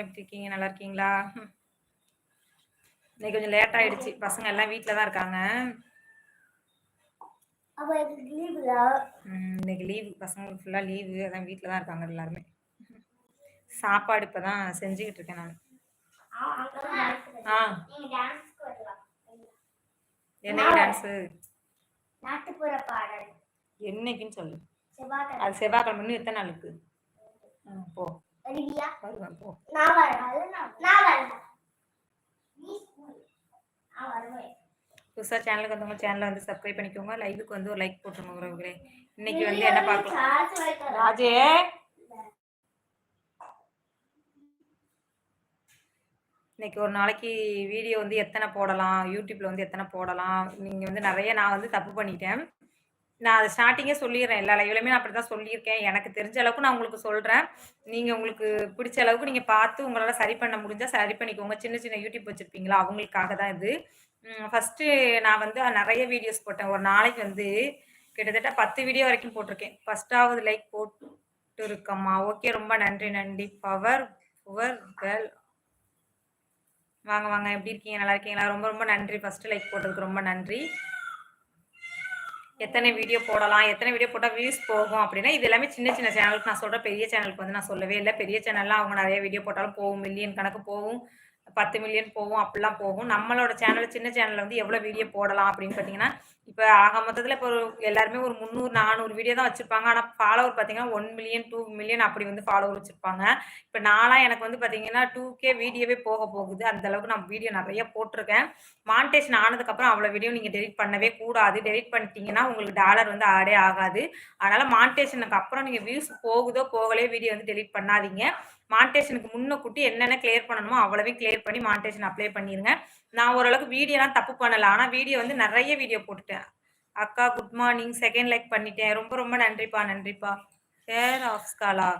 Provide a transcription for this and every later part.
எல்லாரும் எப்படி இருக்கீங்க? நல்லா இருக்கீங்களா? இன்னைக்கு கொஞ்சம் லேட் ஆயிடுச்சு. பசங்க எல்லாம் வீட்டில் தான் இருக்காங்க. இன்னைக்கு லீவு பசங்களுக்கு ஃபுல்லாக லீவு அதான் வீட்டில் தான் இருக்காங்க எல்லாருமே. சாப்பாடு இப்போ தான் செஞ்சுக்கிட்டு இருக்கேன் நான். ஆ நீங்க டான்ஸ்க்கு வரலாம். என்ன டான்ஸு நாட்டுப்புற பாடல். என்னைக்குன்னு சொல்லு. அது செவ்வாய்க்கிழமை எத்தனை நாளுக்கு? போ. வருவியா வருவேன் போ. நான் வரேன் நான் வரேன். நீ school. நான் வருவேன். புதுசாக சேனலுக்கு வந்தவங்க சேனலை வந்து சப்ஸ்கிரைப் பண்ணிக்கோங்க. லைவுக்கு வந்து ஒரு லைக் போட்டுருங்க உறவுகளே. இன்னைக்கு வந்து என்ன பார்க்கலாம்? ராஜே. இன்னைக்கு ஒரு நாளைக்கு வீடியோ வந்து எத்தனை போடலாம்? யூடியூப்ல வந்து எத்தனை போடலாம்? நீங்க வந்து நிறைய நான் வந்து தப்பு பண்ணிட்டேன். நான் அதை ஸ்டார்டிங்கே சொல்லிடுறேன். எல்லா லைவ்லையுமே நான் அப்படி தான் சொல்லியிருக்கேன். எனக்கு தெரிஞ்ச அளவுக்கு நான் உங்களுக்கு சொல்கிறேன் நீங்கள் உங்களுக்கு பிடிச்ச அளவுக்கு நீங்கள் பார்த்து உங்களால் சரி பண்ண முடிஞ்சால் சரி பண்ணிக்கோங்க. சின்ன சின்ன யூடியூப் வச்சுருப்பீங்களா? அவங்களுக்காக தான் இது. ஃபஸ்ட்டு நான் வந்து நிறைய வீடியோஸ் போட்டேன். ஒரு நாளைக்கு வந்து கிட்டத்தட்ட பத்து வீடியோ வரைக்கும் போட்டிருக்கேன். ஃபஸ்ட்டாவது லைக் போட்டு இருக்கம்மா ஓகே ரொம்ப நன்றி நன்றி. பவர் புவர் கேர்ள் வாங்க வாங்க. எப்படி இருக்கீங்க? நல்லா இருக்கீங்களா? ரொம்ப ரொம்ப நன்றி. ஃபஸ்ட்டு லைக் போட்டதுக்கு ரொம்ப நன்றி. எத்தனை வீடியோ போடலாம் எத்தனை வீடியோ போட்டால் வியூஸ் போகும் அப்படின்னா இது எல்லாமே சின்ன சின்ன சேனலுக்கு நான் சொல்கிறேன் பெரிய சேனலுக்கு வந்து நான் சொல்லவே இல்லை. பெரிய சேனல்லாம் அவங்க நிறைய வீடியோ போட்டாலும் போகும் மில்லியன் கணக்கு போகும். பத்து மில்லியன் போகும் அப்படிலாம் போகும். நம்மளோட சேனல் சின்ன சேனலில் வந்து எவ்வளோ வீடியோ போடலாம் அப்படின்னு பார்த்தீங்கன்னா இப்போ ஆக மொத்தத்தில் இப்போ எல்லாருமே ஒரு முந்நூறு நானூறு வீடியோ தான் வச்சுருப்பாங்க. ஆனால் ஃபாலோவர் பார்த்தீங்கன்னா ஒன் மில்லியன் டூ மில்லியன் அப்படி வந்து ஃபாலோவர் வச்சுருப்பாங்க. இப்போ நான்லாம் எனக்கு வந்து பார்த்தீங்கன்னா டூ கே வீடியோவே போக போகுது. அந்த அளவுக்கு நான் வீடியோ நிறைய போட்டிருக்கேன். மானிட்டேஷன் ஆனதுக்கப்புறம் அவ்வளோ வீடியோ நீங்கள் டெலிட் பண்ணவே கூடாது. டெலிட் பண்ணிட்டீங்கன்னா உங்களுக்கு டாலர் வந்து ஆடே ஆகாது. அதனால் மானிட்டேஷனுக்கு அப்புறம் நீங்கள் வியூஸ் போகுதோ போகலையோ வீடியோ வந்து டெலிட் பண்ணாதீங்க. மான்டேஷனுக்கு முன்ன கூட்டி என்னென்ன கிளியர் பண்ணணுமோ அவ்வளவே கிளியர் பண்ணி மான்டேஷன் அப்ளை பண்ணிடுங்க நான் ஓரளவுக்கு வீடியோலாம் தப்பு பண்ணல. ஆனால் வீடியோ வந்து நிறைய வீடியோ போட்டுட்டேன். அக்கா குட் மார்னிங் செகண்ட் லைக் பண்ணிட்டேன். ரொம்ப ரொம்ப நன்றிப்பா நன்றிப்பா. ஷேர் ஆஃப்ஸ்காலா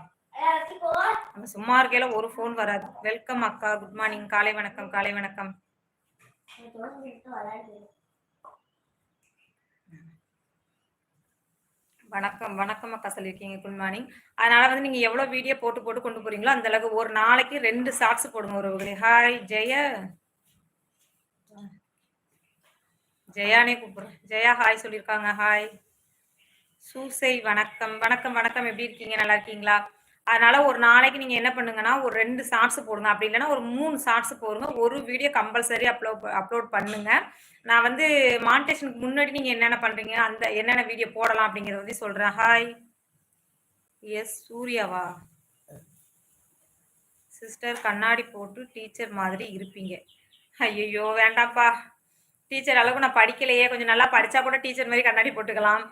நம்ம சும்மா இருக்கையில ஒரு ஃபோன் வராது. வெல்கம் அக்கா குட் மார்னிங் காலை வணக்கம் காலை வணக்கம். வணக்கம் வணக்கம் அக்கா சொல்லியிருக்கீங்க. குட் மார்னிங் அதனால வந்து நீங்க எவ்வளவு வீடியோ போட்டு போட்டு கொண்டு போறீங்களோ அந்த அளவுக்கு ஒரு நாளைக்கு ரெண்டு ஷார்ட்ஸ் போடுங்க ஒரு ஹாய் ஜெய. ஜெயானே கூப்பிடுறேன். ஜெயா ஹாய் சொல்லியிருக்காங்க. ஹாய் சூசை வணக்கம். வணக்கம் வணக்கம். எப்படி இருக்கீங்க? நல்லா இருக்கீங்களா? அதனால ஒரு நாளைக்கு நீங்க என்ன பண்ணுங்கன்னா ஒரு ரெண்டு ஷார்ட்ஸ் போடுங்க. அப்படி இல்லைன்னா ஒரு மூணு ஷார்ட்ஸ் போடுங்க. ஒரு வீடியோ கம்பல்சரி அப்லோட் அப்லோட் பண்ணுங்க. நான் வந்து மானிட்டேஷனுக்கு முன்னாடி நீங்க என்னென்ன பண்றீங்க அந்த என்னென்ன வீடியோ போடலாம் அப்படிங்கறத வந்து சொல்றேன். Hi S சூர்யாவா? சிஸ்டர் கண்ணாடி போட்டு டீச்சர் மாதிரி இருப்பீங்க. ஐயோ வேண்டாம்ப்பா டீச்சர் அளவுக்கு நான் படிக்கலையே. கொஞ்சம் நல்லா படிச்சா கூட டீச்சர் மாதிரி கண்ணாடி போட்டுக்கலாம்.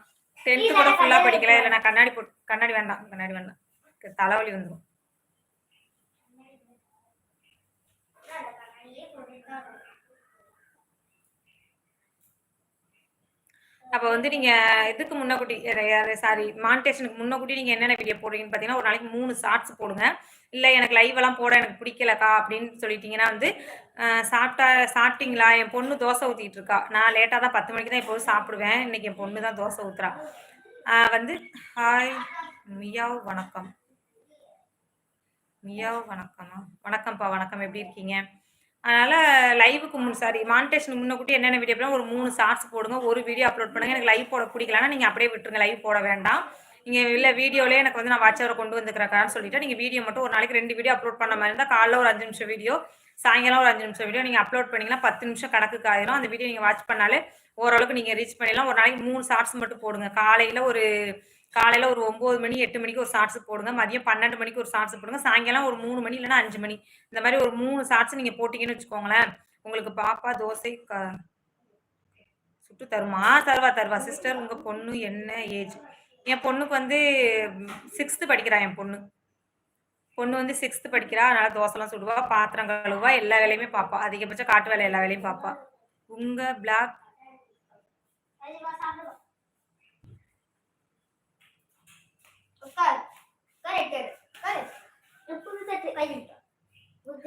டென்த்து கூட ஃபுல்லாக படிக்கல. இல்லை நான் கண்ணாடி போட்டு கண்ணாடி வேண்டாம். கண்ணாடி வேண்டாம். தலைவலி வந்துடும் அப்போ வந்து நீங்க இதுக்கு முன்னக்கூட்டி சாரி மானிட்டேஷனுக்கு முன்னக்கூட்டி நீங்க என்னென்ன வீடியோ போடுறீங்கன்னு பார்த்தீங்கன்னா ஒரு நாளைக்கு மூணு ஷார்ட்ஸ் போடுங்க. இல்லை எனக்கு லைவ் எல்லாம் போட எனக்கு பிடிக்கலக்கா அப்படின்னு சொல்லிட்டீங்கன்னா வந்து சாப்பிட்டா சாப்பிட்டீங்களா? என் பொண்ணு தோசை ஊற்றிட்டு இருக்கா. நான் லேட்டாக தான் பத்து மணிக்கு தான் எப்போதும் சாப்பிடுவேன். இன்னைக்கு என் பொண்ணு தான் தோசை ஊத்துறா. வந்து ஹாய் மியாவ் வணக்கம். மியாவ் வணக்கமா வணக்கம்ப்பா வணக்கம். எப்படி இருக்கீங்க? அதனால லைவுக்கு முன் சாரி மானிட்டேஷன் முன்னக்கூட்டி என்னென்ன வீடியோ ஒரு மூணு ஷார்ட்ஸ் போடுங்க. ஒரு வீடியோ அப்லோட் பண்ணுங்க. எனக்கு லைவ் போட பிடிக்கலன்னா நீங்கள் அப்படியே விட்டுருங்க. லைவ் போட வேண்டாம். நீங்கள் இல்லை வீடியோலேயே எனக்கு வந்து நான் வாட்சவரை கொண்டு வந்துக்கிறேன் சொல்லிட்டு நீங்கள் வீடியோ மட்டும் ஒரு நாளைக்கு ரெண்டு வீடியோ அப்லோட் பண்ண மாதிரி இருந்தால் காலைல ஒரு அஞ்சு நிமிஷம் வீடியோ சாயங்காலம் ஒரு அஞ்சு நிமிஷம் வீடியோ நீங்கள் அப்லோட் பண்ணீங்கன்னா பத்து நிமிஷம் கணக்குக்கு ஆயிரும். அந்த வீடியோ நீங்கள் வாட்ச் பண்ணாலே ஓரளவுக்கு நீங்கள் ரீச் பண்ணிடலாம். ஒரு நாளைக்கு மூணு ஷார்ட்ஸ் மட்டும் போடுங்க. காலையில் ஒரு காலையில் ஒரு ஒம்பது மணி எட்டு மணிக்கு ஒரு ஷார்ட்ஸ் போடுங்க. மதியம் பன்னெண்டு மணிக்கு ஒரு ஷார்ட்ஸ் போடுங்க. சாயங்காலம் ஒரு மூணு மணி இல்லைன்னா அஞ்சு மணி. இந்த மாதிரி ஒரு மூணு ஷார்ட்ஸ் நீங்கள் போட்டிங்கன்னு வச்சுக்கோங்களேன் உங்களுக்கு பாப்பா தோசை க சுட்டு தருமா? தருவா தருவா. சிஸ்டர் உங்கள் பொண்ணு என்ன ஏஜ் என் பொண்ணுக்கு வந்து சிக்ஸ்த்து படிக்கிறா என் பொண்ணு. பொண்ணு வந்து சிக்ஸ்த்து படிக்கிறா. அதனால தோசைலாம் சுடுவா பாத்திரம் கழுவா எல்லா வேலையுமே பார்ப்பா அதிகபட்சம் காட்டு வேலை எல்லா வேலையும் பார்ப்பா உங்க பிளாக்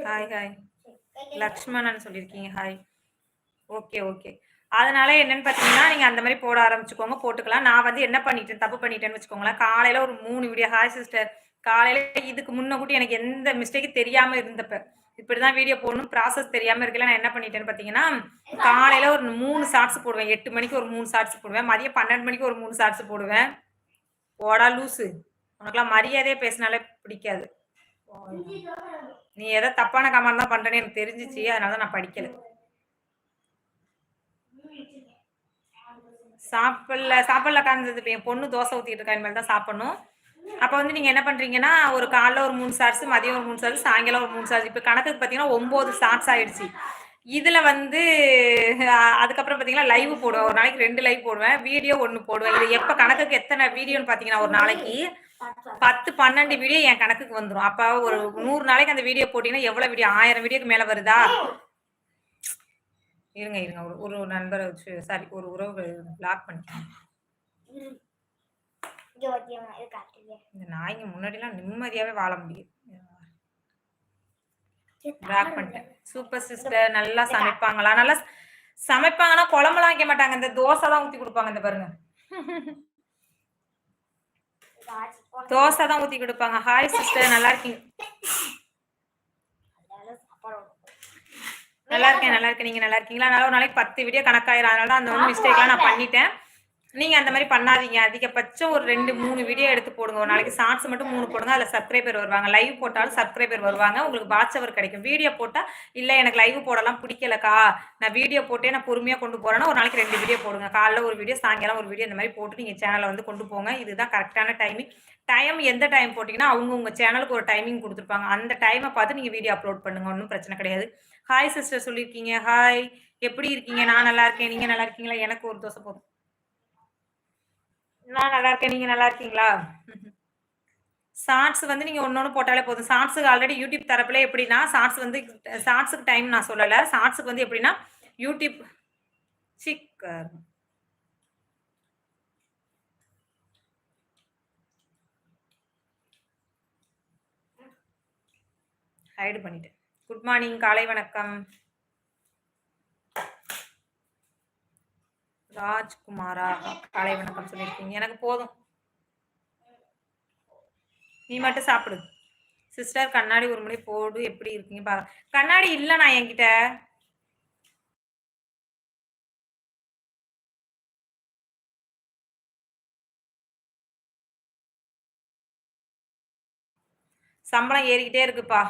ஹாய் ஹாய் லக்ஷ்மணன் சொல்லியிருக்கீங்க. ஹாய் ஓகே ஓகே அதனால என்னன்னு பார்த்தீங்கன்னா நீங்கள் அந்த மாதிரி போட ஆரம்பிச்சுக்கோங்க. போட்டுக்கலாம். நான் வந்து என்ன பண்ணிட்டேன்? தப்பு பண்ணிட்டேன்னு வச்சுக்கோங்களேன். காலையில் ஒரு மூணு வீடியோ ஹாய் சிஸ்டர் காலையில் இதுக்கு முன்ன கூட்டி எனக்கு எந்த மிஸ்டேக்கும் தெரியாமல் இருந்தப்ப இப்படி தான் வீடியோ போடணும். ப்ராசஸ் தெரியாமல் இருக்கல நான் என்ன பண்ணிட்டேன்னு பார்த்தீங்கன்னா காலையில் ஒரு மூணு ஷார்ட்ஸ் போடுவேன். எட்டு மணிக்கு ஒரு மூணு ஷார்ட்ஸ் போடுவேன். மதியம் பன்னெண்டு மணிக்கு ஒரு மூணு ஷார்ட்ஸ் போடுவேன். போடா லூசு உனக்குலாம் மரியாதையே பேசினாலே பிடிக்காது. நீ ஏதோ தப்பான கமெண்ட் தான் பண்றேன்னு எனக்கு தெரிஞ்சிச்சு. அதனால தான் நான் படிக்கல. சாப்பிடல சாப்பிடல காந்தது இப்போ என் பொண்ணு தோசை ஊற்றிட்டு இருக்கா. இனிமேல் தான் சாப்பிடணும். அப்போ வந்து நீங்கள் என்ன பண்ணுறீங்கன்னா ஒரு காலைல ஒரு மூணு சார்ஸ் மதியம் ஒரு மூணு சார்ஸ் சாயங்காலம் ஒரு மூணு சார்ஸ் இப்போ கணக்குக்கு பார்த்தீங்கன்னா ஒம்பது சார்ஸ் ஆயிடுச்சு. இதில் வந்து அதுக்கப்புறம் பார்த்தீங்கன்னா லைவ் போடுவேன். ஒரு நாளைக்கு ரெண்டு லைவ் போடுவேன். வீடியோ ஒன்று போடுவேன். இது எப்போ கணக்குக்கு எத்தனை வீடியோன்னு பார்த்தீங்கன்னா ஒரு நாளைக்கு. பத்து பன்னெண்டு வீடியோ என் கணக்குக்கு வந்துடும் அப்போ ஒரு நூறு நாளைக்கு அந்த வீடியோ போட்டிங்கன்னா எவ்வளோ வீடியோ ஆயிரம் வீடியோக்கு மேலே வருதா? இருங்க இருங்க. ஒரு ஒரு நண்பரை சாரி ஒரு உறவு பிளாக் காட்டுங்க இந்த நாய்ங்க முன்னாடிலாம் நிம்மதியாவே வாழ முடியும் பிளாக் பண்ணிட்டேன். சூப்பர் சிஸ்டர் நல்லா சமைப்பாங்களா? நல்லா சமைப்பாங்கன்னா குழம்புலாம் வைக்க மாட்டாங்க. இந்த தோசை தான் ஊத்தி கொடுப்பாங்க இந்த பாருங்க. தோசை தான் ஊத்தி கொடுப்பாங்க. ஹாய் சிஸ்டர் நல்லா இருக்கீங்க. நல்லா இருக்கேன் நல்லா இருக்கேன். நீங்க நல்லா இருக்கீங்களா? அதனால ஒரு நாளைக்கு பத்து வீடியோ கணக்காயிரம் அதனால தான் அந்த வந்து மிஸ்டேக்லாம் நான் பண்ணிட்டேன். நீங்க அந்த மாதிரி பண்ணாதீங்க. அதிகபட்சம் ஒரு ரெண்டு மூணு வீடியோ எடுத்து போடுங்க. ஒரு நாளைக்கு ஷார்ட்ஸ் மட்டும் மூணு போடுங்க. அதில் சப்ஸ்கிரைபர் வருவாங்க. லைவ் போட்டாலும் சப்ஸ்கிரைபர் வருவாங்க. உங்களுக்கு வாட்சவர் கிடைக்கும். வீடியோ போட்டால் இல்லை எனக்கு லைவ் போடலாம். பிடிக்கலக்கா. நான் வீடியோ போட்டே நான் பொறுமையாக கொண்டு போறேன்னா ஒரு நாளைக்கு ரெண்டு வீடியோ போடுங்க. காலைல ஒரு வீடியோ சாயங்காலம் ஒரு வீடியோ இந்த மாதிரி போட்டு நீங்கள் சேனலை வந்து கொண்டு போங்க. இதுதான் கரெக்டான டைமிங் டைம் எந்த டைம் போட்டிங்கன்னா அவங்க உங்கள் சேனலுக்கு ஒரு டைமிங் கொடுத்துருப்பாங்க. அந்த டைமை பார்த்து நீங்கள் வீடியோ அப்லோட் பண்ணுங்க. ஒன்றும் பிரச்சனை கிடையாது. ஹாய் சிஸ்டர் சொல்லியிருக்கீங்க. ஹாய் எப்படி இருக்கீங்க? நான் நல்லா இருக்கேன். நீங்கள் நல்லா இருக்கீங்களா? எனக்கு ஒரு தோசை போதும். நான் நல்லா இருக்கேன் நீங்கள் நல்லா இருக்கீங்களா ஷார்ட்ஸ் வந்து நீங்கள் ஒன்னொன்னு போட்டாலே போதும். ஷார்ட்ஸுக்கு ஆல்ரெடி யூடியூப் தரப்புல எப்படின்னா ஷார்ட்ஸ் வந்து ஷார்ட்ஸுக்கு டைம் நான் சொல்லலை. ஷார்ட்ஸுக்கு வந்து எப்படின்னா யூடியூப் சிக்கர். ஹைடு பண்ணிட்டேன். குட் மார்னிங் காலை வணக்கம். ராஜ்குமாரா? காலை வணக்கம் சொல்லியிருக்கீங்க. எனக்கு போதும். நீ மட்டும் சாப்பிடு. சிஸ்டர் கண்ணாடி ஒரு முறை போடு. எப்படி இருக்கீங்க பாரு. கண்ணாடி இல்லை நான் என்கிட்ட. சம்பளம் ஏறிக்கிட்டே இருக்குப்பா.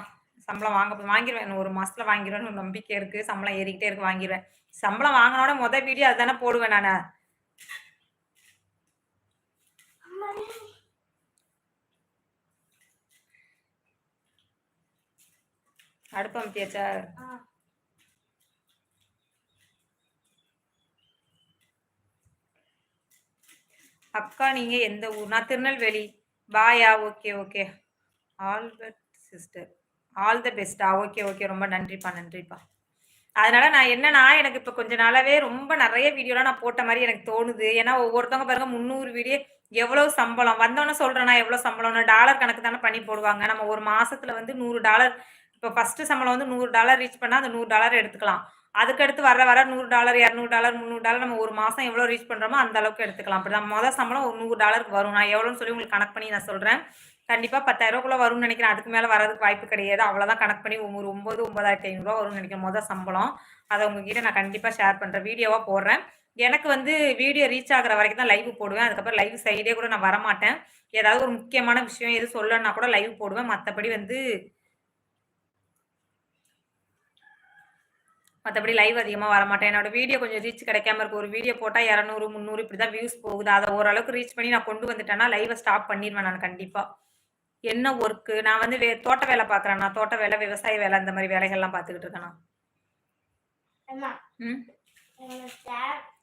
சம்பளம் வாங்க வாங்கிடுவேன் ஒரு மாசத்துல வாங்கிடுவேன்னு ஒரு நம்பிக்கை இருக்கு. சம்பளம் ஏறிக்கிட்டே இருக்கு வாங்கிடுவேன் சம்பளம் வாங்கினோட முத வீடியோ அதுதானே போடுவேன் நான். அடுப்பு அமுத்தியாச்சா? அக்கா நீங்க எந்த ஊர்? நான் திருநெல்வேலி. பாயா. Okay okay. All but sister. All the பெஸ்டா ஓகே ஓகே ரொம்ப நன்றிப்பா நன்றிப்பா. அதனால நான் என்னன்னா எனக்கு இப்போ கொஞ்ச நாளாவே ரொம்ப நிறைய வீடியோலாம் நான் போட்ட மாதிரி எனக்கு தோணுது. ஏன்னா ஒவ்வொருத்தவங்க பாருங்க முந்நூறு வீடியோ எவ்வளவு சம்பளம்? வந்தவொன்னே சொல்றேன்னா எவ்வளவு சம்பளம்னு? டாலர் கணக்கு தானே பண்ணி போடுவாங்க. நம்ம ஒரு மாசத்துல வந்து நூறு டாலர் இப்போ ஃபர்ஸ்ட் சம்பளம் வந்து நூறு டாலர் ரீச் பண்ணா அந்த நூறு டாலர் எடுத்துக்கலாம். அதுக்கடுத்து வர வர நூறு டாலர் இரநூறு டாலர் முந்நூறு டாலர் நம்ம ஒரு மாசம் எவ்வளோ ரீச் பண்றோமோ அந்த அளவுக்கு எடுத்துக்கலாம். அப்படிதான். மொதல் சம்பளம் ஒரு நூறு டாலருக்கு வரும். நான் எவ்வளோன்னு சொல்லி உங்களுக்கு கணக்கு பண்ணி நான் சொல்றேன். கண்டிப்பா பத்தாயிரம் வரும்னு நினைக்கிறேன். அதுக்கு மேல வரதுக்கு வாய்ப்பு கிடையாது. அவ்வளவுதான் கணக்கு பண்ணி ஒரு ஒன்பது ஒன்பதாயிரத்தி ஐநூறுரூவா வரும்னு நினைக்கிறேன். மொதல் சம்பளம். அதை உங்ககிட்ட நான் கண்டிப்பா ஷேர் பண்ணுறேன் வீடியோவா போடுறேன். எனக்கு வந்து வீடியோ ரீச் ஆகிற வரைக்கும் தான் லைவ் போடுவேன். அதுக்கப்புறம் லைவ் சைடே கூட நான் வரமாட்டேன். ஏதாவது ஒரு முக்கியமான விஷயம் எது சொல்லணும்னா கூட லைவ் போடுவேன். மற்றபடி வந்து மற்றபடி லைவ் அதிகமாக வரமாட்டேன். என்னோட வீடியோ கொஞ்சம் ரீச் கிடைக்காம இருக்கு ஒரு வீடியோ போட்டால் இரநூறு முந்நூறு இப்படி தான் வியூஸ் போகுது. அதை ஓரளவுக்கு ரீச் பண்ணி நான் கொண்டு வந்துட்டேன்னா லைவை ஸ்டாப் பண்ணிடுவேன் நான் கண்டிப்பாக என்ன ஒர்க்கு நான் வந்து வே தோட்ட வேலை பார்க்குறேன் நான் தோட்ட வேலை விவசாய வேலை இந்த மாதிரி வேலைகள்லாம் பார்த்துக்கிட்டு அம்மா ம்?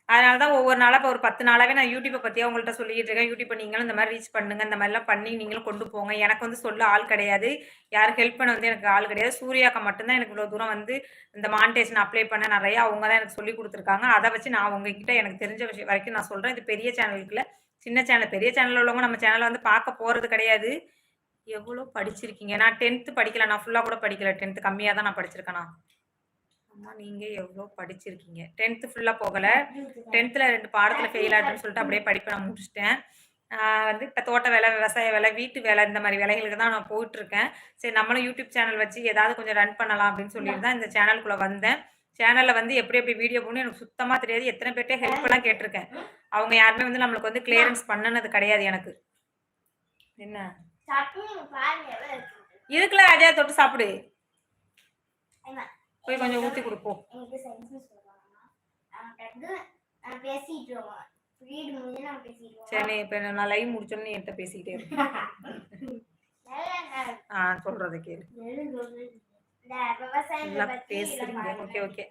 அதனால தான் ஒவ்வொரு நாளாக இப்போ ஒரு பத்து நாளாவே நான் யூடியூப்பை பற்றியே உங்கள்கிட்ட சொல்லிட்டு இருக்கேன். யூடியூப்பை நீங்களும் இந்த மாதிரி ரீச் பண்ணுங்க. இந்த மாதிரிலாம் பண்ணி நீங்களும் கொண்டு போங்க. எனக்கு வந்து சொல்ல ஆள் கிடையாது. யாரும் ஹெல்ப் பண்ண வந்து எனக்கு ஆள் கிடையாது. சூர்யாக்கா மட்டும்தான் எனக்கு இவ்வளோ தூரம் வந்து இந்த மானிட்டேஷன் அப்ளை பண்ண நிறைய அவங்க தான் எனக்கு சொல்லி கொடுத்துருக்காங்க. அதை வச்சு நான் உங்ககிட்ட எனக்கு தெரிஞ்ச விஷயம் வரைக்கும் நான் சொல்கிறேன் இது பெரிய சேனலுக்குல சின்ன சேனல் பெரிய சேனலில் உள்ளவங்க நம்ம சேனலை வந்து பார்க்க போகிறது கிடையாது. எவ்வளோ படிச்சிருக்கீங்க? நான் டென்த்து படிக்கல நான் ஃபுல்லாக கூட படிக்கல. டென்த்து கம்மியாக தான் நான் படிச்சிருக்கேனா? அம்மா நீங்கள் எவ்வளோ படிச்சிருக்கீங்க? டென்த்து ஃபுல்லாக போகலை. டென்த்தில் ரெண்டு பாடத்தில் ஃபெயில் ஆகிட்டுன்னு சொல்லிட்டு அப்படியே படிப்பை நான் முடிச்சிட்டேன். வந்து இப்போ தோட்ட வேலை விவசாய வேலை வீட்டு வேலை இந்த மாதிரி வேலைகளுக்கு தான் நான் போயிட்டுருக்கேன். சரி நம்மளும் யூடியூப் சேனல் வச்சு ஏதாவது கொஞ்சம் ரன் பண்ணலாம் அப்படின்னு சொல்லிட்டு தான் இந்த சேனலுக்குள்ளே வந்தேன். சேனலில் வந்து எப்படி எப்படி வீடியோ போடணும் எனக்கு சுத்தமாக தெரியாது. எத்தனை பேர்ட்டே ஹெல்ப் கேட்டிருக்கேன். அவங்க யாருமே வந்து நம்மளுக்கு வந்து கிளியரன்ஸ் பண்ணனது கிடையாது எனக்கு. என்ன? இருக்குல்ல ராஜா தொட்டு சாப்பிடு. போய் கொஞ்சம் ஊற்றி கொடுப்போம். சரி இப்போ நான் லைவ் முடிச்சோன்னு என்கிட்ட பேசிக்கிட்டே இருக்கேன் ஆ சொல்கிறத கேளு. பேசுறீங்க. ஓகே ஓகே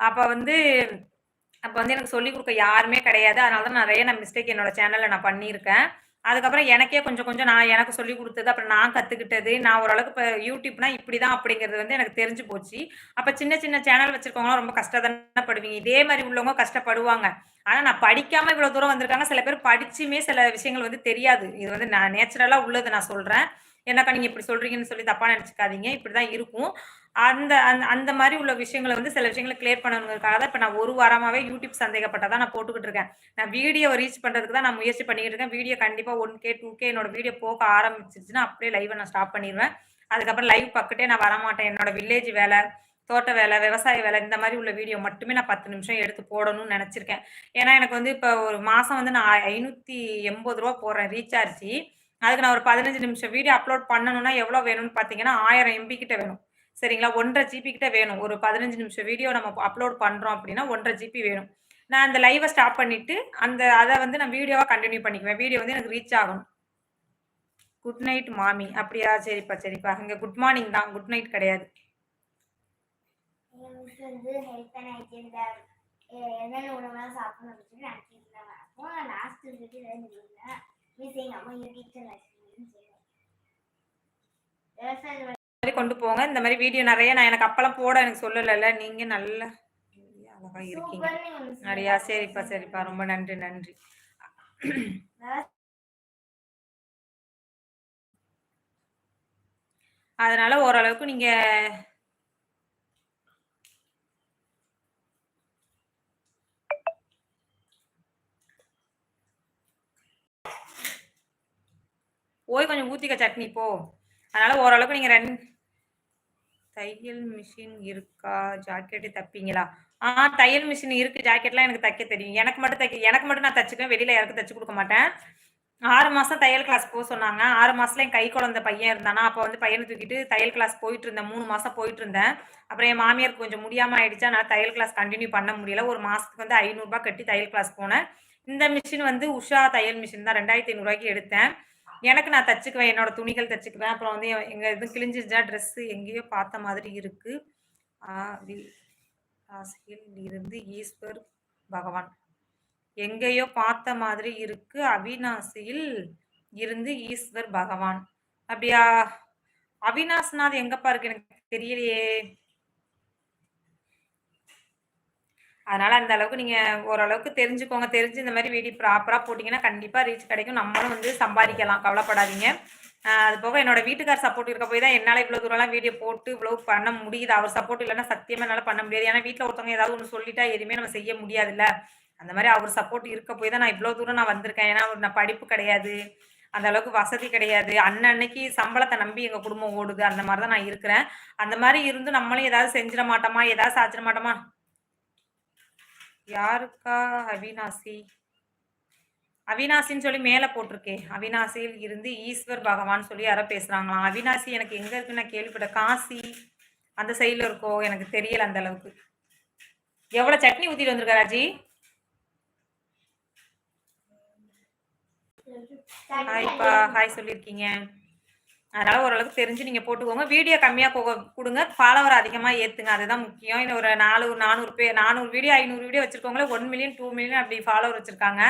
அப்போ வந்து அப்போ வந்து எனக்கு சொல்லிக் கொடுக்க யாருமே கிடையாது. அதனால தான் நிறைய நான் மிஸ்டேக் என்னோட சேனலில் நான் பண்ணியிருக்கேன். அதுக்கப்புறம் எனக்கே கொஞ்சம் கொஞ்சம் நான் எனக்கு சொல்லி கொடுத்தது அப்புறம் நான் கற்றுக்கிட்டது நான் ஓரளவுக்கு இப்போ யூடியூப்னா இப்படி தான் அப்படிங்கிறது வந்து எனக்கு தெரிஞ்சு போச்சு. அப்போ சின்ன சின்ன சேனல் வச்சுருக்கவங்களாம் ரொம்ப கஷ்டப்படுவீங்க படுவீங்க இதே மாதிரி உள்ளவங்க கஷ்டப்படுவாங்க. ஆனால் நான் படிக்காமல் இவ்வளோ தூரம் வந்திருக்காங்க. சில பேர் படிச்சுமே சில விஷயங்கள் வந்து தெரியாது. இது வந்து நான் நேச்சுரலாக உள்ளது நான் சொல்கிறேன் என்னக்கா நீங்கள் இப்படி சொல்கிறீங்கன்னு சொல்லி தப்பாக நினச்சிக்காதீங்க. இப்படி தான் இருக்கும். அந்த அந்த மாதிரி உள்ள விஷயங்களை வந்து சில விஷயங்களை கிளியர் பண்ணணுங்கிறதுக்காக தான் இப்போ நான் ஒரு வாரமாகவே யூடியூப் சந்தேகப்பட்டதான் நான் போட்டுக்கிட்டு இருக்கேன். நான் வீடியோ ரீச் பண்ணுறதுக்கு தான் நான் முயற்சி பண்ணிக்கிட்டு இருக்கேன். வீடியோ கண்டிப்பாக ஒன் கே டூ கே என்னோட வீடியோ போக ஆரம்பிச்சிருச்சுன்னா அப்படியே லைவை நான் ஸ்டாப் பண்ணிடுவேன் அதுக்கப்புறம் லைவ் பக்கத்தே நான் வரமாட்டேன். என்னோட வில்லேஜ் வேலை தோட்ட வேலை விவசாய வேலை இந்த மாதிரி உள்ள வீடியோ மட்டுமே நான் பத்து நிமிஷம் எடுத்து போடணும்னு நினச்சிருக்கேன். ஏன்னா எனக்கு வந்து இப்போ ஒரு மாதம் வந்து நான் ஐநூற்றி எண்பது ரூபா போடுறேன் ரீசார்ஜ் அதுக்கு நான் ஒரு பதினஞ்சு நிமிஷம் வீடியோ அப்லோட் பண்ணணும்னா எவ்வளோ வேணும்னு பார்த்தீங்கன்னா ஆயிரம் எம்பி கிட்ட வேணும். சரிங்களா? ஒன்றரை ஜிபி கிட்ட வேணும். ஒரு பதினஞ்சு நிமிஷம் வீடியோ நம்ம அப்லோட் பண்ணுறோம் அப்படின்னா ஒன்றரை ஜிபி வேணும். நான் அந்த லைவை ஸ்டாப் பண்ணிட்டு அந்த அதை வந்து நான் வீடியோவாக கண்டினியூ பண்ணிக்குவேன். வீடியோ வந்து எனக்கு ரீச் ஆகணும். குட் நைட் மாமி. அப்படியா? சரிப்பா சரிப்பா. இங்கே குட் மார்னிங் தான். குட் நைட் கிடையாது. என்னென்ன உணவுலாம் சொல்லி நினச்சிட்டு இருந்தாங்க அப்போ லாஸ்ட் மிஸ் எங்கள் அம்மா விவசாயம் மாதிரி கொண்டு போங்க. இந்த மாதிரி வீடியோ நிறைய நான் எனக்கு அப்பெல்லாம் போட எனக்கு சொல்லலைல்ல. நீங்க நல்ல அழகா இருக்கீங்க. நிறையா சரிப்பா சரிப்பா. ரொம்ப நன்றி நன்றி. அதனால ஓரளவுக்கு நீங்க போய் கொஞ்சம் ஊத்திக்க சட்னி போ. அதனால ஓரளவுக்கு நீங்க ரெண்டு தையல் மிஷின் இருக்கா? ஜாக்கெட்டு தைப்பீங்களா? ஆ தையல் மிஷின் இருக்கு. ஜாக்கெட்லாம் எனக்கு தைக்க தெரியும். எனக்கு மட்டும் தைக்க எனக்கு மட்டும் நான் தச்சுக்குவேன். வெளியில யாருக்கும் தச்சு கொடுக்க மாட்டேன். ஆறு மாசம் தையல் கிளாஸ் போக சொன்னாங்க. ஆறு மாசத்துல என் கை குழந்த பையன் இருந்தானா அப்போ வந்து பையனை தூக்கிட்டு தையல் கிளாஸ் போயிட்டு இருந்தேன். மூணு மாசம் போயிட்டு இருந்தேன். அப்புறம் என் மாமியாருக்கு கொஞ்சம் முடியாம ஆயிடுச்சு. அதனால தையல் கிளாஸ் கண்டினியூ பண்ண முடியல. ஒரு மாசத்துக்கு வந்து ஐநூறுரூபா கட்டி தையல் கிளாஸ் போனேன். இந்த மிஷின் வந்து உஷா தையல் மிஷின் தான். ரெண்டாயிரத்தி ஐநூறுரூவாய்க்கு எடுத்தேன். எனக்கு நான் தச்சுக்குவேன் என்னோட துணிகள் தச்சுக்குவேன். அப்புறம் வந்து எங்க இது கிழிஞ்சிருச்சா ட்ரெஸ் எங்கேயோ பார்த்த மாதிரி இருக்கு. ஆ, இருந்து ஈஸ்வர் பகவான். எங்கேயோ பார்த்த மாதிரி இருக்கு. அவிநாசியில் இருந்து ஈஸ்வர் பகவான். அப்படியா? அவினாஷ்னா அது எங்கப்பா இருக்கு? எனக்கு தெரியலையே. அதனால அந்த அளவுக்கு நீங்க ஓரளவுக்கு தெரிஞ்சுக்கோங்க. தெரிஞ்சு இந்த மாதிரி வீடியோ ப்ராப்பரா போட்டீங்கன்னா கண்டிப்பா ரீச் கிடைக்கும். நம்மளும் வந்து சம்பாதிக்கலாம். கவலைப்படாதீங்க. அது போக என்னோட வீட்டுக்கார் சப்போர்ட் இருக்க போய் தான் என்னால் இவ்வளோ தூரம்லாம் வீடியோ போட்டு இவ்வளோ பண்ண முடியுது. அவர் சப்போர்ட் இல்லைன்னா சத்தியமா என்னால் பண்ண முடியாது. ஏன்னா வீட்டில் ஒருத்தவங்க ஏதாவது ஒன்று சொல்லிட்டா எதுவுமே நம்ம செய்ய முடியாதுல்ல. அந்த மாதிரி அவர் சப்போர்ட் இருக்க போய் தான் நான் இவ்வளோ தூரம் நான் வந்திருக்கேன். ஏன்னா நான் படிப்பு கிடையாது. அந்த அளவுக்கு வசதி கிடையாது. அன்னன்னைக்கு சம்பளத்தை நம்பி எங்கள் குடும்பம் ஓடுது. அந்த மாதிரி தான் நான் இருக்கிறேன். அந்த மாதிரி இருந்து நம்மளும் ஏதாவது செஞ்சிட மாட்டோமா? ஏதாவது சாச்சிட மாட்டோமா? யாருக்கா அவினாசி? அவினாசின்னு சொல்லி மேலே போட்டிருக்கே. அவினாசியில் இருந்து ஈஸ்வர் பகவான் சொல்லி யாரோ பேசுகிறாங்களாம் அவினாசி எனக்கு எங்கே இருக்குன்னு நான் கேள்விப்பட்டேன். காசி அந்த சைடில் இருக்கோ எனக்கு தெரியல அந்த அளவுக்கு. எவ்வளோ சட்னி ஊற்றிட்டு வந்திருக்கா ராஜி ஹாய்ப்பா ஹாய் சொல்லியிருக்கீங்க அதனால ஓரளவுக்கு தெரிஞ்சு நீங்க போட்டுக்கோங்க. வீடியோ கம்மியா போக கொடுங்க. ஃபாலோவர் அதிகமா ஏத்துங்க. அதுதான் முக்கியம். இன்னும் ஒரு நாலு நானூறு பேர் நானூறு வீடியோ ஐநூறு வீடியோ வச்சிருக்கவங்களே ஒன் மில்லியன் டூ மில்லியன் அப்படி ஃபாலோவர் வச்சிருக்காங்க.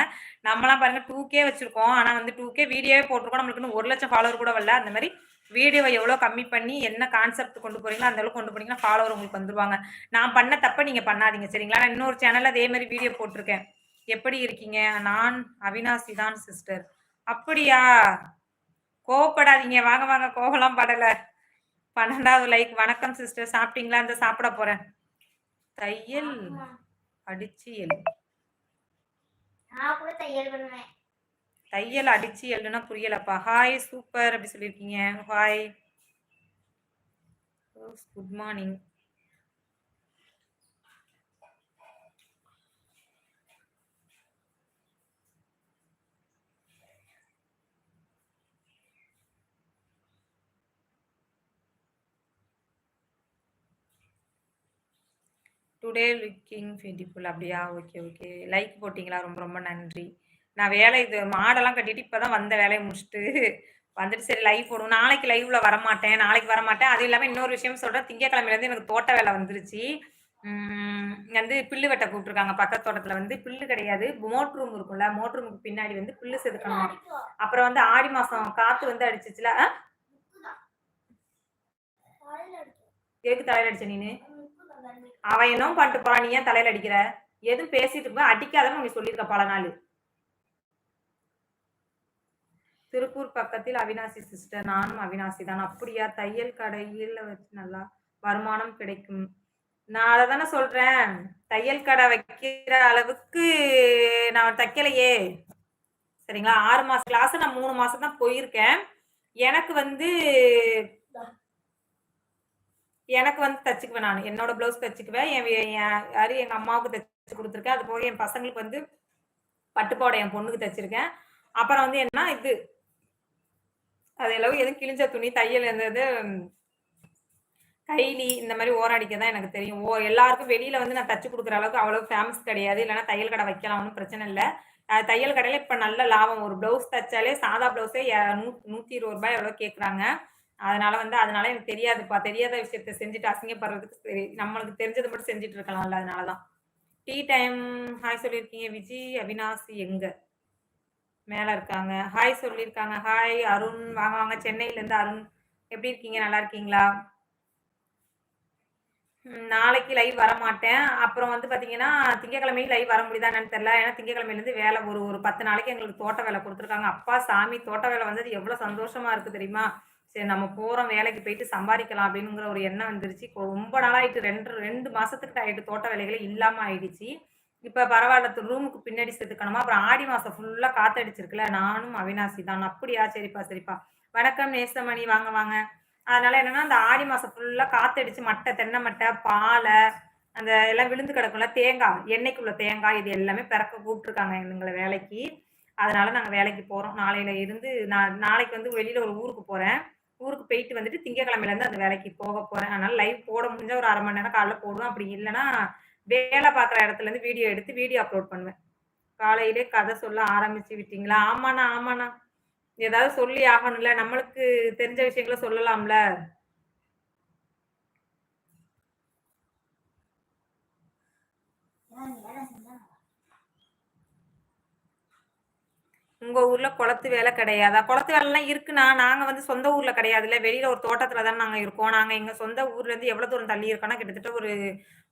நம்மளாம் பாருங்க டூ கே வச்சிருக்கோம். ஆனா வந்து டூ கே வீடியோவே போட்டிருக்கோம். நம்மளுக்கு இன்னும் ஒரு லட்சம் ஃபாலோவர் கூட வரல. அந்த மாதிரி வீடியோவை எவ்வளோ கம்மி பண்ணி என்ன கான்செப்ட் கொண்டு போறீங்களோ அந்த அளவுக்கு கொண்டு போனீங்கன்னா ஃபாலோவர் உங்களுக்கு வந்துருவாங்க. நான் பண்ண தப்ப நீங்க பண்ணாதீங்க சரிங்களா? நான் இன்னொரு சேனல் அதே மாதிரி வீடியோ போட்டிருக்கேன். எப்படி இருக்கீங்க? நான் அவினாசி தான் சிஸ்டர் அப்படியா? கோவப்படாதீங்க. வாங்க வாங்க கோவலாம் படல. பன்னெண்டாவது லைக் வணக்கம் சிஸ்டர் சாப்பிட்டீங்களா? இந்த சாப்பிட போறேன். தையல் ஆமா. அடிச்சு எழு. நான் கூட தையல் பண்ணுவேன். தையல் அடிச்சு எழுதுனா புரியலப்பா. ஹாய் சூப்பர் அப்படி சொல்லியிருக்கீங்க hi good morning today looking beautiful அப்படியா? ஓகே ஓகே லைக் போட்டிங்களா? ரொம்ப ரொம்ப நன்றி. நான் வேலை இது மாடெல்லாம் கட்டிட்டு இப்போ தான் வந்த வேலையை முடிச்சுட்டு வந்துட்டு சரி லைவ் போடுவோம். நாளைக்கு லைவ்ல வரமாட்டேன். நாளைக்கு வரமாட்டேன். அது இல்லாமல் இன்னொரு விஷயம் சொல்கிறேன் திங்கக்கிழமையிலேருந்து எனக்கு தோட்ட வேலை வந்துருச்சு. வந்து பில்லு வெட்ட கூப்பிட்டுருக்காங்க. பக்கத்து தோட்டத்தில் வந்து பில்லு கிடையாது. மோட்ரு ரூம் இருக்கும்ல மோட்ரு ரூமுக்கு பின்னாடி வந்து பில்லு செதுக்கணும். அப்புறம் வந்து ஆடி மாதம் காற்று வந்து அடிச்சிச்சுல. எதுக்கு தலையில அடிச்ச நீனு. அவன் என்னவும் பண்ணிட்டு போறான் நீ ஏன் தலையில அடிக்கிற? எதுவும் பேசிட்டு இருப்ப அடிக்காதன்னு உனக்கு சொல்லியிருக்க பல நாள். திருப்பூர் பக்கத்தில் அவினாசி சிஸ்டர் நானும் அவினாசி தான். அப்படியா? தையல் கடையில் வச்சு நல்லா வருமானம் கிடைக்கும். நான் அதை தானே சொல்றேன். தையல் கடை வைக்கிற அளவுக்கு நான் தைக்கலையே. சரிங்களா? ஆறு மாசம் கிளாஸ் நான் மூணு மாசம் தான் போயிருக்கேன். எனக்கு வந்து எனக்கு வந்து தச்சுக்குவேன் நான். என்னோட பிளவுஸ் தச்சுக்குவேன். என் என் யாரு எங்க அம்மாவுக்கு தச்சு கொடுத்துருக்கேன். அது போக என் பசங்களுக்கு வந்து பட்டுப்பாடை என் பொண்ணுக்கு தச்சிருக்கேன். அப்புறம் வந்து என்ன இது? அது எல்லாம் எதுவும் கிழிஞ்ச துணி தையல் இருந்தது கைலி இந்த மாதிரி ஓரடிக்க தான் எனக்கு தெரியும். ஓ எல்லாருக்கும் வெளியில வந்து நான் தச்சு கொடுக்குற அளவுக்கு அவ்வளவு ஃபேமஸ் கிடையாது. இல்லைன்னா தையல் கடை வைக்கலாம் ஒன்றும் பிரச்சனை இல்லை. தையல் கடையில இப்ப நல்ல லாபம். ஒரு பிளவுஸ் தச்சாலே சாதா பிளவுஸே நூத்தி இருபது ரூபாய் எவ்வளோ கேட்குறாங்க அதனால வந்து அதனால எனக்கு தெரியாதுப்பா. தெரியாத விஷயத்த செஞ்சுட்டு அசிங்கப்படுறதுக்கு சரி நம்மளுக்கு தெரிஞ்சது மட்டும் செஞ்சுட்டு இருக்கலாம்ல அதனாலதான். டீ டைம் ஹாய் சொல்லியிருக்கீங்க விஜி அவினாஷ் எங்க? மேல இருக்காங்க. ஹாய் சொல்லியிருக்காங்க. ஹாய் அருண். வாங்க வாங்க. சென்னையில இருந்து அருண். எப்படி இருக்கீங்க? நல்லா இருக்கீங்களா? நாளைக்கு லைவ் வர மாட்டேன் அப்புறம் வந்து பார்த்தீங்கன்னா திங்கக்கிழமையும் லைவ் வர முடியுதா என்னன்னு தெரியல. ஏன்னா திங்கக்கிழமையிலேருந்து வேலை ஒரு ஒரு பத்து நாளைக்கு எங்களுக்கு தோட்ட வேலை கொடுத்துருக்காங்க. அப்பா சாமி தோட்ட வேலை வந்தது எவ்வளோ சந்தோஷமாக இருக்குது தெரியுமா? சரி நம்ம போகிறோம் வேலைக்கு போயிட்டு சம்பாதிக்கலாம் அப்படிங்கிற ஒரு எண்ணம் வந்துருச்சு. இப்போ ரொம்ப நாளாயிட்டு ரெண்டு ரெண்டு மாதத்துக்கு ஆகிட்டு தோட்ட வேலைகளே இல்லாமல் ஆயிடுச்சு. இப்போ பரவாயில்ல ரூமுக்கு பின்னாடி செதுக்கணுமா? அப்புறம் ஆடி மாதம் ஃபுல்லாக காத்தடிச்சிருக்குல்ல நானும் அவினாசி தான். அப்படியா? சரிப்பா சரிப்பா. வணக்கம் நேசமணி. வாங்க வாங்க. அதனால என்னன்னா அந்த ஆடி மாதம் ஃபுல்லாக காத்தடிச்சு மட்டை தென்னை மட்டை பாலை அந்த எல்லாம் விழுந்து கிடக்கும்ல தேங்காய் எண்ணெய்க்குள்ள தேங்காய் இது எல்லாமே பிறக்க கூப்பிட்டுருக்காங்க எங்களை வேலைக்கு. அதனால நாங்கள் வேலைக்கு போகிறோம் நாளையில இருந்து நான் நாளைக்கு வந்து வெளியில ஒரு ஊருக்கு போகிறேன் ஊருக்கு போயிட்டு வந்துட்டு திங்கக்கிழமையிலேருந்து அந்த வேலைக்கு போக போகிறேன் அதனால லைவ் போட முடிஞ்சால் ஒரு அரை மணி நேரம் காலைல போடுவேன். அப்படி இல்லைன்னா வேலை பார்க்குற இடத்துலேருந்து வீடியோ எடுத்து வீடியோ அப்லோட் பண்ணுவேன். காலையிலே கதை சொல்ல ஆரம்பிச்சு விட்டீங்களா? ஆமாண்ணா ஆமாண்ணா. ஏதாவது சொல்லி ஆகணும்ல. நம்மளுக்கு தெரிஞ்ச விஷயங்களை சொல்லலாம்ல ஏன்னா நீ வேலை செஞ்சா உங்க ஊர்ல குளத்து வேலை கிடையாதா? குளத்து வேலைலாம் இருக்குண்ணா. நாங்க வந்து சொந்த ஊர்ல கிடையாதுல்ல. வெளியில ஒரு தோட்டத்துல தான் நாங்க இருக்கோம். நாங்க எங்க சொந்த ஊர்ல இருந்து எவ்வளவு தூரம் தள்ளி இருக்கோம்னா கிட்டத்தட்ட ஒரு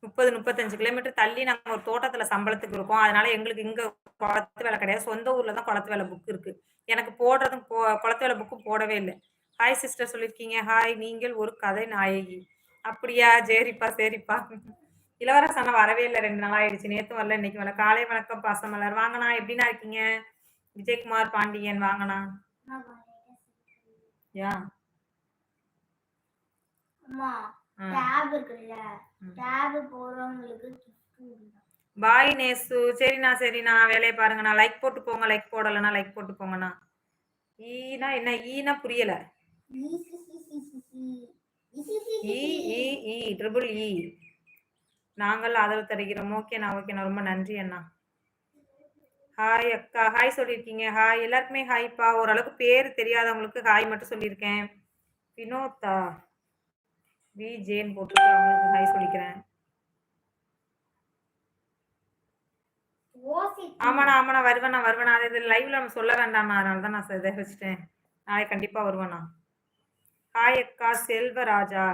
முப்பது முப்பத்தஞ்சு கிலோமீட்டர் தள்ளி நாங்க ஒரு தோட்டத்துல சம்பளத்துக்கு இருக்கோம். அதனால எங்களுக்கு இங்க குளத்து வேலை கிடையாது. சொந்த ஊர்ல தான் குளத்து வேலை புக் இருக்கு. எனக்கு போடுறதும் போ குளத்து வேலை புக்கு போடவே இல்லை. ஹாய் சிஸ்டர் சொல்லியிருக்கீங்க. ஹாய் நீங்கள் ஒரு கதை நாயகி. அப்படியா? சரிப்பா சரிப்பா. இளவரசனா வரவே இல்லை. ரெண்டு நாள் ஆயிடுச்சு. நேற்று வரல இன்னைக்கு வரல. காலை வணக்கம் பாசமலர். வாங்கண்ணா எப்படிண்ணா இருக்கீங்க? விஜயகுமார் பாண்டியன் காலையில யா. பாய் நேசு சரிண்ணா சரிண்ணா வேலையை பாருங்கண்ணா லைக் போட்டு போங்க லைக் போடலைண்ணா லைக் போட்டு போங்கண்ணா ஈனா என்ன ஈனா புரியல ட்ரிபிள் இ நாங்கள் ஆதரவு தருகிறோம் ஓகேண்ணா ஓகேண்ணா ரொம்ப நன்றி அண்ணா ஹாய் அக்கா. ஹாய் சொல்லியிருக்கீங்க ஹாய் எல்லாருக்குமே ஹாய்ப்பா ஓரளவுக்கு பேர் தெரியாதவங்களுக்கு ஹாய் மட்டும் சொல்லியிருக்கேன் வினோத்தா. வி போட்டுருக்கு அவங்களுக்கு ஹாய் சொல்லிக்கிறேன். ஆமாண்ணா ஆமாண்ணா. வருவேண்ணா வருவேண்ணா. அது இது லைவ்ல நம்ம சொல்ல வேண்டாம்ண்ணா. அதனால தான் நான் இதை வச்சுட்டேன். நாளைக்கு கண்டிப்பா வருவேண்ணா. ஹாய் அக்கா. செல்வராஜா.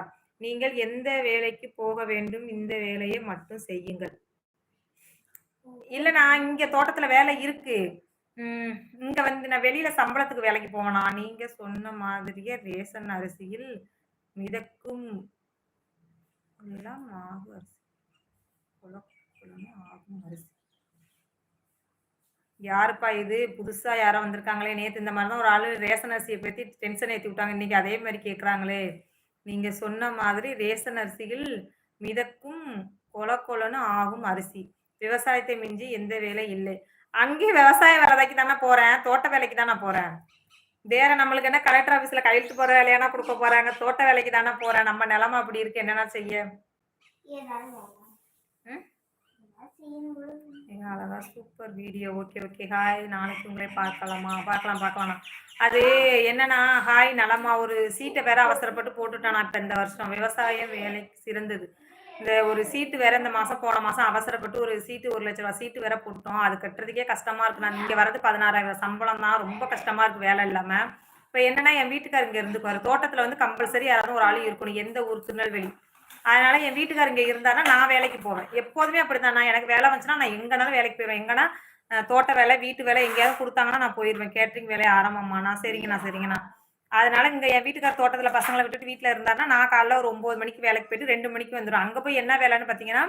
நீங்கள் எந்த வேலைக்கு போக வேண்டும்? இந்த வேலையை மட்டும் செய்யுங்கள். இல்லைண்ணா இங்க தோட்டத்துல வேலை இருக்கு. உம் இங்க வந்து நான் வெளியில சம்பளத்துக்கு வேலைக்கு போவேனா? நீங்க சொன்ன மாதிரியே ரேஷன் அரிசியில் மிதக்கும். எல்லாம் மாவு அரிசி. கொல கொலன்னு ஆகும் அரிசி. யாருப்பா இது? புதுசா யாரோ வந்திருக்காங்களே. நேத்து இந்த மாதிரி தான் ஒரு ஆளு ரேஷன் அரிசியை பத்தி டென்ஷன் ஏத்தி விட்டாங்க. இன்னைக்கு அதே மாதிரி கேட்குறாங்களே நீங்க சொன்ன மாதிரி ரேஷன் அரிசியில் மிதக்கும். கொல கொலன்னு ஆகும் அரிசி. விவசாயத்தை மிஞ்சி எந்த வேலை இல்லை. அங்கேயும் விவசாய வேலைக்கு தானே போறேன். தோட்ட வேலைக்கு தானே போறேன். வேற நம்மளுக்கு என்ன கலெக்டர் ஆபீஸ்ல கையெழுத்து போற வேலையானா கொடுக்க போறாங்க. தோட்ட வேலைக்கு தானே போறேன். நம்ம நிலைமை அப்படி இருக்கு. என்னன்னா செய்ய? அழகா super video okay okay hi நாளைக்கு உங்களே பார்க்கலாமா? பார்க்கலாம் பார்க்கலாம். அது என்னன்னா ஹாய் நலமா ஒரு சீட்டை வேற அவசரப்பட்டு போட்டுட்டானா. இப்ப இந்த வருஷம் விவசாயம் வேலைக்கு சிறந்தது. இந்த ஒரு சீட்டு வேற இந்த மாசம் போன மாசம் அவசரப்பட்டு ஒரு சீட்டு ஒரு லட்ச ரூபாய் சீட்டு வேற போட்டோம் அது கட்டுறதுக்கே கஷ்டமா இருக்கு. நான் இங்க வர்றது பதினாறாயிரம் சம்பளம் தான். ரொம்ப கஷ்டமா இருக்கு வேலை இல்லாம. இப்ப என்னன்னா என் வீட்டுக்காரர் இங்க இருந்துக்குவாரு. தோட்டத்துல வந்து கம்பல்சரி யாராவது ஒரு ஆள் இருக்கணும். எந்த ஊர் திருநெல்வேலி. அதனால என் வீட்டுக்காரர் இங்க இருந்தாருன்னா நான் வேலைக்கு போவேன். எப்போதுமே அப்படித்தான்? நான் எனக்கு வேலை வந்துச்சுன்னா நான் எங்கனாலும் வேலைக்கு போயிடுவேன். எங்கன்னா தோட்ட வேலை வீட்டு வேலை எங்கேயாவது கொடுத்தாங்கன்னா நான் போயிடுவேன். கேட்டரிங் வேலையை ஆரம்பமாண்ணா சரிங்கண்ணா சரிங்கண்ணா. அதனால இங்க என் வீட்டுக்கார தோட்டத்துல பசங்களை விட்டுட்டு வீட்டுல இருந்தாருன்னா நான் காலைல ஒரு ஒன்பது மணிக்கு வேலைக்கு போயிட்டு ரெண்டு மணிக்கு வந்துடும் அங்க போய் என்ன வேலைன்னு பாத்தீங்கன்னா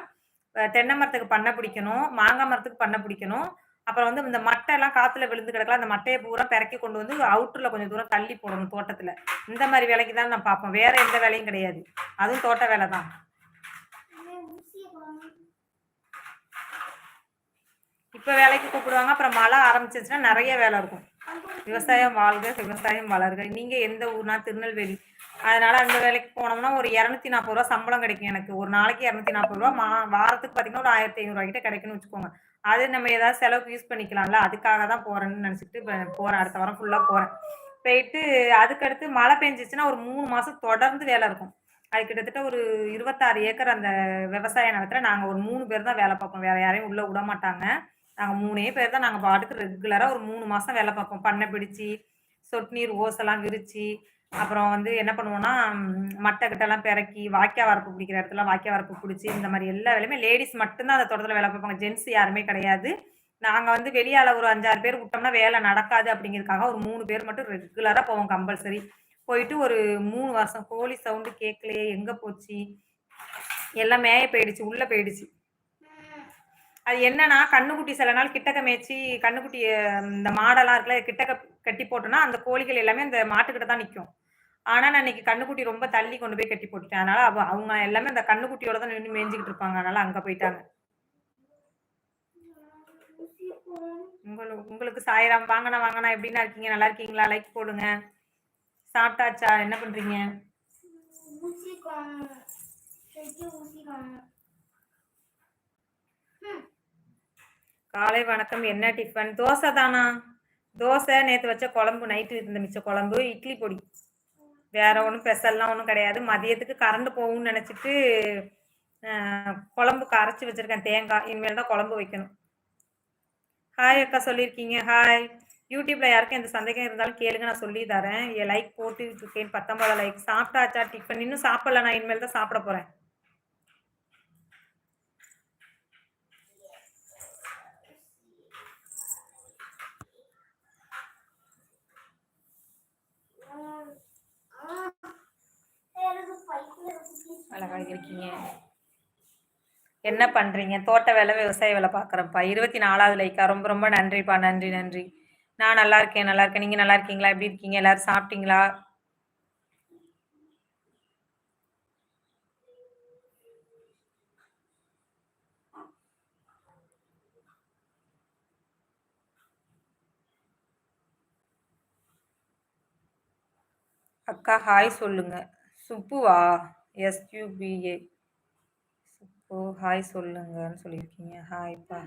தென்னை மரத்துக்கு பண்ணை பிடிக்கணும் மாங்காய் மரத்துக்கு பண்ணை பிடிக்கணும். அப்புறம் வந்து இந்த மட்டை எல்லாம் காத்துல விழுந்து கிடக்கலாம். அந்த மட்டையை பூரா பிறக்கி கொண்டு வந்து அவுட்டர்ல கொஞ்சம் தூரம் தள்ளி போடணும் தோட்டத்துல. இந்த மாதிரி வேலைக்கு தான் நான் பார்ப்போம் வேற எந்த வேலையும் கிடையாது. அதுவும் தோட்ட வேலை தான். இப்போ இப்ப வேலைக்கு கூப்பிடுவாங்க. அப்புறம் மழை ஆரம்பிச்சிச்சுன்னா நிறைய வேலை இருக்கும். விவசாயம் வாழ்க விவசாயம் வளர்க. நீங்க எந்த ஊர்னா திருநெல்வேலி. அதனால அந்த வேலைக்கு போனோம்னா ஒரு இரநூத்தி நாற்பது ரூபா சம்பளம் கிடைக்கும் எனக்கு. ஒரு நாளைக்கு இரநூத்தி நாற்பது ரூபா மா வாரத்துக்கு பார்த்தீங்கன்னா ஒரு ஆயிரத்தி ஐநூறுரூவா கிட்ட கிடைக்கும்னு வச்சுக்கோங்க. அது நம்ம ஏதாவது செலவுக்கு யூஸ் பண்ணிக்கலாம்ல. அதுக்காக தான் போறேன்னு நினச்சிட்டு போறேன். அடுத்த வாரம் ஃபுல்லாக போறேன். போயிட்டு அதுக்கடுத்து மழை பெஞ்சிச்சுன்னா ஒரு மூணு மாசம் தொடர்ந்து வேலை இருக்கும். அது கிட்டத்தட்ட ஒரு இருபத்தாறு ஏக்கர் அந்த விவசாய நிலத்துல நாங்கள் ஒரு மூணு பேர் தான் வேலை பார்ப்போம். வேற யாரையும் உள்ள விட மாட்டாங்க. நாங்க மூணே பேர் தான். நாங்க பாட்டுக்கு ரெகுலரா ஒரு மூணு மாசம் வேலை பார்ப்போம். பண்ணை பிடிச்சி சொட்டு நீர் ஓசெல்லாம் விரிச்சு அப்புறம் வந்து என்ன பண்ணுவோம்னா மட்டை கிட்டலாம் பிறக்கி வாக்கியா வரப்பு பிடிக்கிற இடத்துல வாக்கியா வரப்பு பிடிச்சி இந்த மாதிரி எல்லா வேலையுமே லேடிஸ் மட்டும்தான் அந்த தோட்டத்தில் வேலை பார்ப்பாங்க. ஜென்ஸ் யாருமே கிடையாது. நாங்க வந்து வெளியால ஒரு அஞ்சாறு பேர் விட்டோம்னா வேலை நடக்காது அப்படிங்கிறதுக்காக ஒரு மூணு பேர் மட்டும் ரெகுலரா போவோம் கம்பல்சரி போயிட்டு ஒரு மூணு வருஷம் கோழி சவுண்டு கேட்கலையே எங்க போச்சு? எல்லாம் மேய போயிடுச்சு உள்ள போயிடுச்சு. அது என்னன்னா கண்ணுக்குட்டி சில நாள் கிட்டக்க மேய்ச்சி கண்ணுக்குட்டி இந்த மாடெல்லாம் இருக்குல்ல கிட்டக்க கட்டி போட்டோம்னா அந்த கோழிகள் எல்லாமே அந்த மாட்டுக்கிட்ட தான் நிற்கும் ஆனா நான் இன்னைக்கு கண்ணுக்குட்டி ரொம்ப தள்ளி கொண்டு போய் கட்டி போட்டுட்டேன். அதனால அவ- அவங்க எல்லாமே அந்த கண்ணுக்குட்டியோட தான் நின்று மேய்ஞ்சிக்கிட்டு இருப்பாங்க. அதனால அங்க போயிட்டாங்க. உங்களுக்கு உங்களுக்கு சாயிரம் வாங்கண்ணா வாங்கினா எப்படின்னா இருக்கீங்க? நல்லா இருக்கீங்களா? லைக் போடுங்க. சாப்பிட்டாச்சா? என்ன பண்றீங்க? ஊசி காலை வணக்கம். என்ன டிஃபன்? தோசை தானா? தோசை நேற்று வச்ச குழம்பு நைட்டு இருந்த மிச்ச குழம்பு இட்லி பொடி. வேற ஒன்றும் ஸ்பெஷல்லாம் ஒன்றும் கிடையாது. மதியத்துக்கு கரண்ட் போகும்னு நினச்சிட்டு குழம்பு கரைச்சி வச்சிருக்கேன். தேங்காய். இனிமேல் தான் குழம்பு வைக்கணும். ஹாய் அக்கா சொல்லியிருக்கீங்க. ஹாய் யூடியூப்ல யாருக்கும் எந்த சந்தேகம் இருந்தாலும் கேளுங்க. நான் சொல்லி தரேன். என் லைக் போட்டு இருக்கேன் பத்தொன்பது லைக் சாப்பிட்டாச்சா? டிஃபன் இன்னும் சாப்பிடல. நான் இனிமேல் தான் சாப்பிட போறேன் ம். ஆ. எனக்கு அழகாக இருக்கீங்க. என்ன பண்றீங்க? தோட்ட வேலை விவசாய வேலை பார்க்குறப்பா இருபத்தி நாலாவது லைக்கா. ரொம்ப ரொம்ப நன்றிப்பா. நன்றி நன்றி. நான் நல்லா இருக்கேன். நல்லா இருக்கேன். நீங்க நல்லா இருக்கீங்களா? எப்படி இருக்கீங்க? எல்லாரும் சாப்பிட்டீங்களா? அக்கா ஹாய் சொல்லுங்க. சுப்புவா? எஸ்யூபிஏ ஓ ஹாய் சொல்லுங்கன்னு சொல்லியிருக்கீங்க. ஹாய்ப்பா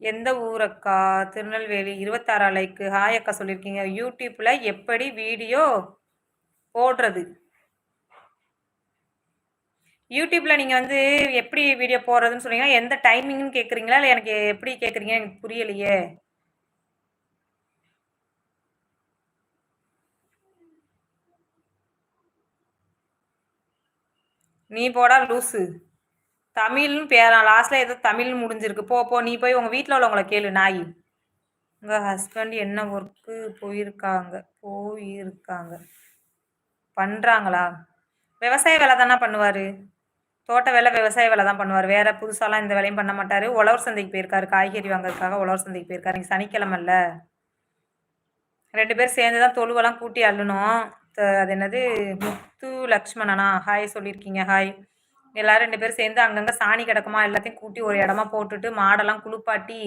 எந்த ஊரக்கா? திருநெல்வேலி. இருபத்தாறு அலைக்கு. ஹாய் அக்கா சொல்லியிருக்கீங்க. யூடியூப்பில் எப்படி வீடியோ போடுறது? யூடியூப்ல நீங்க வந்து எப்படி வீடியோ போடுறதுன்னு சொன்னீங்கன்னா எந்த டைமிங்னு கேக்குறீங்களா? இல்லை எனக்கு எப்படி கேக்குறீங்க எனக்கு புரியலையே. நீ போடா லூசு. தமிழ்னு பேரா லாஸ்ட்ல ஏதோ தமிழ் முடிஞ்சிருக்கு. போ போ நீ போய் உங்க வீட்டில் உள்ளவங்களை கேளு நாய். உங்க ஹஸ்பண்ட் என்ன ஒர்க்கு போயிருக்காங்க போயிருக்காங்க. பண்றாங்களா? விவசாய வேலை தானே பண்ணுவாரு? தோட்ட வேலை விவசாய வேலை தான் பண்ணுவார். வேற புதுசாலாம் இந்த வேலையும் பண்ண மாட்டாரு. உழவர் சந்தைக்கு போயிருக்காரு. காய்கறி வாங்குறதுக்காக உழவர் சந்தைக்கு போயிருக்காரு. நீங்கள் சனிக்கிழமைல்ல ரெண்டு பேரும் சேர்ந்து தான் தொழுவெல்லாம் கூட்டி அள்ளணும். த- அது என்னது? முத்து லக்ஷ்மணனா ஹாய் சொல்லியிருக்கீங்க. ஹாய். எல்லாரும் ரெண்டு பேரும் சேர்ந்து அங்கங்கே சாணி கிடக்குமா எல்லாத்தையும் கூட்டி ஒரு இடமா போட்டுட்டு மாடெல்லாம் குளிப்பாட்டி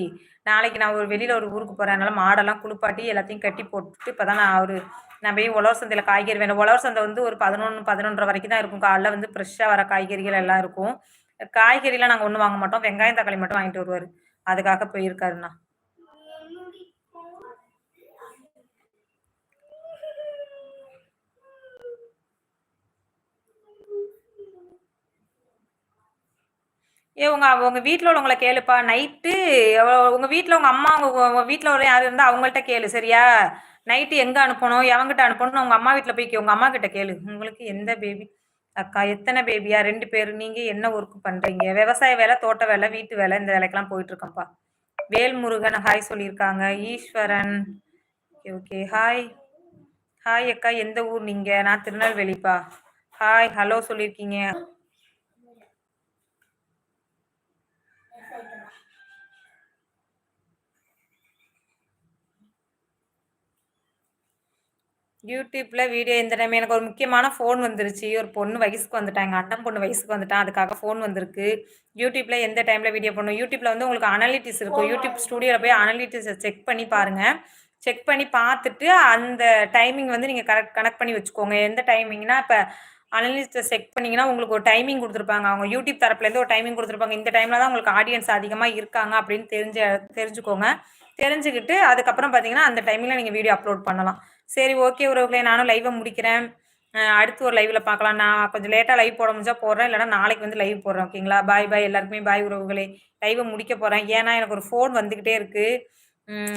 நாளைக்கு நான் ஒரு வெளியில் ஒரு ஊருக்கு போகிறேன் அதனால் மாடெல்லாம் குளிப்பாட்டி எல்லாத்தையும் கட்டி போட்டுட்டு இப்போ தான் நான் ஒரு நான் போய் உழவர் சந்தையில் காய்கறி வேணும். உழவர் சந்தை வந்து ஒரு பதினொன்று பதினொன்றரை வரைக்கும் தான் இருக்கும். காலைல வந்து ஃப்ரெஷ்ஷாக வர காய்கறிகள் எல்லாம் இருக்கும். காய்கறிலாம் நாங்கள் ஒன்றும் வாங்க மாட்டோம். வெங்காயம் தக்காளி மட்டும் வாங்கிட்டு வருவார். அதுக்காக போயிருக்காருண்ணா ஏ உங்க உங்க வீட்டில் உள்ளவங்கள கேளுப்பா. நைட்டு உங்க வீட்டில் உங்க அம்மா உங்க உங்க வீட்டில் உள்ள யார் இருந்தால் அவங்கள்ட்ட கேளு சரியா? நைட்டு எங்கே அனுப்பணும் எவங்கிட்ட அனுப்பணும் உங்க அம்மா வீட்டில் போய் உங்க அம்மா கிட்ட கேளு. உங்களுக்கு எந்த பேபி அக்கா எத்தனை பேபியா ரெண்டு பேர் நீங்க என்ன ஒர்க் பண்றீங்க? விவசாய வேலை தோட்ட வேலை வீட்டு வேலை இந்த வேலைக்கெல்லாம் போயிட்டு இருக்கேன்ப்பா வேல்முருகன் ஹாய் சொல்லியிருக்காங்க. Eswaran. Okay okay hi hi அக்கா. எந்த ஊர் நீங்க? நான் திருநெல்வேலிப்பா. ஹாய் ஹலோ சொல்லியிருக்கீங்க. யூடியூப்பில் வீடியோ இந்த டைம் எனக்கு ஒரு முக்கியமான ஃபோன் வந்துருச்சு. ஒரு பொண்ணு வயசுக்கு வந்துட்டான் எங்கள் அண்ணன் பொண்ணு வயசுக்கு வந்துட்டான். அதுக்காக ஃபோன் வந்திருக்கு. யூடியூப்பில் எந்த டைமில் வீடியோ பண்ணணும் யூடியூப்பில் வந்து உங்களுக்கு அனாலிட்டிஸ் இருக்கும். யூடியூப் ஸ்டூடியோவில் போய் அனாலிட்டிஸை செக் பண்ணி பாருங்க. செக் பண்ணி பார்த்துட்டு அந்த டைமிங் வந்து நீங்கள் கரெக்ட் கனெக்ட் பண்ணி வச்சுக்கோங்க. எந்த டைமிங்னா இப்போ அனலிஸ்ட்டை செக் பண்ணிங்கன்னா உங்களுக்கு ஒரு டைமிங் கொடுத்துருப்பாங்க. அவங்க யூடியூப் தரப்புலேருந்து ஒரு டைமிங் கொடுத்துருப்பாங்க. இந்த டைமில் தான் உங்களுக்கு ஆடியன்ஸ் அதிகமாக இருக்காங்க அப்படின்னு தெரிஞ்ச தெரிஞ்சுக்கோங்க. தெரிஞ்சுக்கிட்டு அதுக்கப்புறம் பார்த்தீங்கன்னா அந்த டைமில் நீங்கள் வீடியோ அப்லோட் பண்ணலாம். சரி ஓகே உறவுகளே நானும் லைவை முடிக்கிறேன். அடுத்து ஒரு லைவில் பார்க்கலாம். நான் கொஞ்சம் லேட்டாக லைவ் போட முடிஞ்சா போடுறேன். இல்லைனா நாளைக்கு வந்து லைவ் போடுறேன் ஓகேங்களா பாய் பாய் எல்லாருக்குமே பாய் உறவுகளே. லைவை முடிக்க போகிறேன் ஏன்னா எனக்கு ஒரு ஃபோன் வந்துக்கிட்டே இருக்குது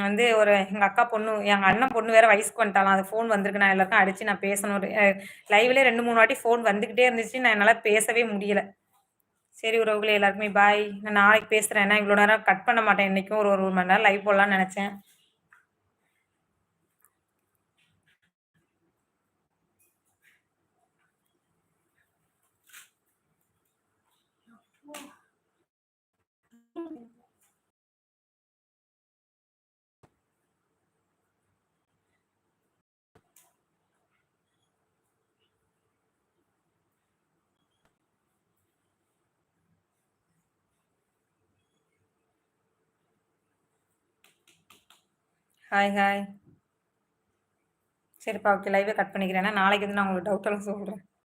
வந்து ஒரு எங்கள் அக்கா பொண்ணு எங்கள் அண்ணன் பொண்ணு வேறு வயசுக்கு வந்துட்டாலாம் அது ஃபோன் வந்திருக்கு. நான் எல்லாருக்கும் அடித்து நான் பேசணும். லைவ்லேயே ரெண்டு மூணு வாட்டி ஃபோன் வந்துக்கிட்டே இருந்துச்சு. நான் என்னால் பேசவே முடியல. சரி உறவுகளே எல்லாருக்குமே பாய் நான் நாளைக்கு பேசுகிறேன் ஏன்னா இவ்வளோ நேரம் கட் பண்ண மாட்டேன். இன்றைக்கும் ஒரு ஒரு மணி நேரம் லைவ் போடலாம்னு நினச்சேன். ஹாய் ஹாய் சரிப்பா ஓகே லைவை கட் பண்ணிக்கிறேன். நாளைக்கு வந்து நான் உங்களுக்கு டவுட்டெல்லாம் சொல்கிறேன்